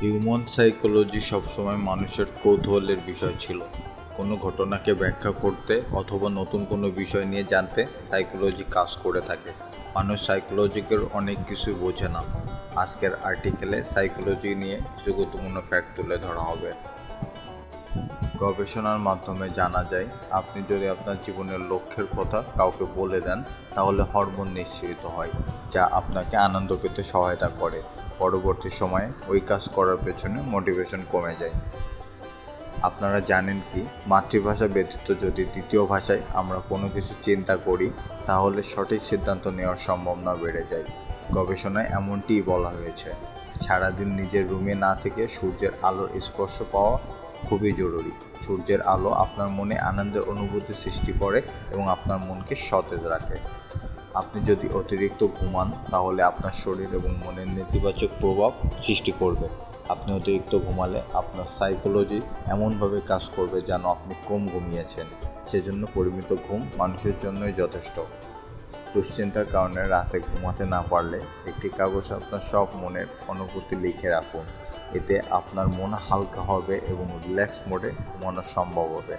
Human psychology সবসময় মানুষের কৌতূহলের বিষয় ছিল। কোনো ঘটনাকে ব্যাখ্যা করতে অথবা নতুন কোনো বিষয় নিয়ে জানতে সাইকোলজি কাজ করে থাকে। মানুষ সাইকোলজিকের অনেক কিছু বোঝে না। আজকের আর্টিকেলে সাইকোলজি নিয়ে কিছু গুরুত্বপূর্ণ ফ্যাক্ট তুলে ধরা হবে। গবেষণার মাধ্যমে জানা যায়, আপনি যদি আপনার জীবনের লক্ষ্যের কথা কাউকে বলে দেন, তাহলে হরমোন নিঃসৃত হয়, যা আপনাকে আনন্দ পেতে সহায়তা করে। পরবর্তী সময়ে ওই কাজ করার পেছনে মোটিভেশন কমে যায়। আপনারা জানেন কি, মাতৃভাষা ব্যতীত যদি দ্বিতীয় ভাষায় আমরা কোনো কিছু চিন্তা করি, তাহলে সঠিক সিদ্ধান্ত নেওয়ার সম্ভাবনা বেড়ে যায়। গবেষণায় এমনটিই বলা হয়েছে, সারাদিন নিজের রুমে না থেকে সূর্যের আলোর স্পর্শ পাওয়া খুবই জরুরি। সূর্যের আলো আপনার মনে আনন্দের অনুভূতি সৃষ্টি করে এবং আপনার মনকে সতেজ রাখে। আপনি যদি অতিরিক্ত ঘুমান, তাহলে আপনার শরীর এবং মনের নেতিবাচক প্রভাব সৃষ্টি করবে। আপনি অতিরিক্ত ঘুমালে আপনার সাইকোলজি এমনভাবে কাজ করবে যেন আপনি কম ঘুমিয়েছেন। সেজন্য পরিমিত ঘুম মানুষের জন্যই যথেষ্ট। দুশ্চিন্তার কারণে রাতে ঘুমাতে না পারলে একটি কাগজ আপনার সব মনের অনুভূতি লিখে রাখুন। এতে আপনার মন হালকা হবে এবং রিল্যাক্স মোডে ঘুমানো সম্ভব হবে।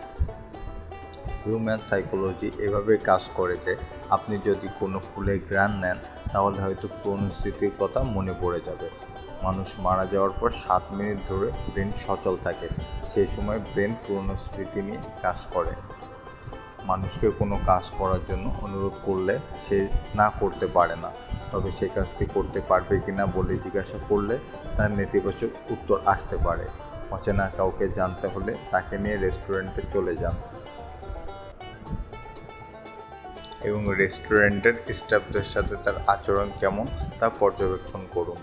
হিউম্যান সাইকোলজি এভাবে কাজ করে যে আপনি যদি কোনো ফুলের গ্রান নেন, তাহলে হয়তো পুরনো স্মৃতির কথা মনে পড়ে যাবে। মানুষ মারা যাওয়ার পর সাত মিনিট ধরে ব্রেন সচল থাকে। সেই সময় ব্রেন পুরনো স্মৃতি নিয়ে কাজ করে। মানুষকে কোনো কাজ করার জন্য অনুরোধ করলে সে না করতে পারে না। তবে সে কাজটি করতে পারবে কি না বলে জিজ্ঞাসা করলে তার নেতিবাচক উত্তর আসতে পারে। অচেনা কাউকে জানতে হলে তাকে নিয়ে রেস্টুরেন্টে চলে যান। এবং রেস্টুরেন্টের স্টাফদের সাথে তার আচরণ কেমন তা পর্যবেক্ষণ করুন।